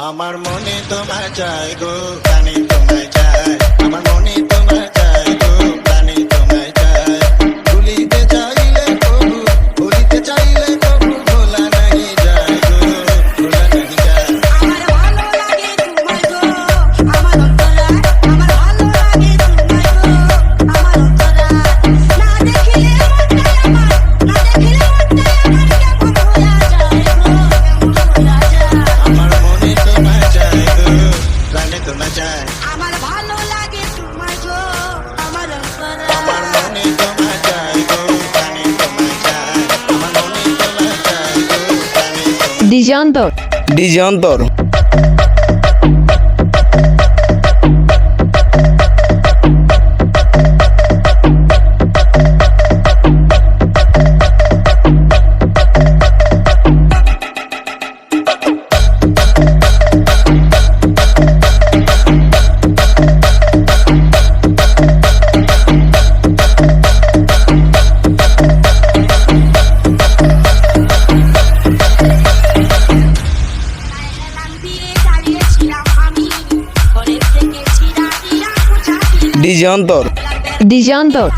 আমার মনে তোমার চাই গো কানে তোমায় চাই। তোলা যায়। আমার ভালো লাগে তোমার আমার আমার ডিজে অন্তর। ডিজে অন্তর।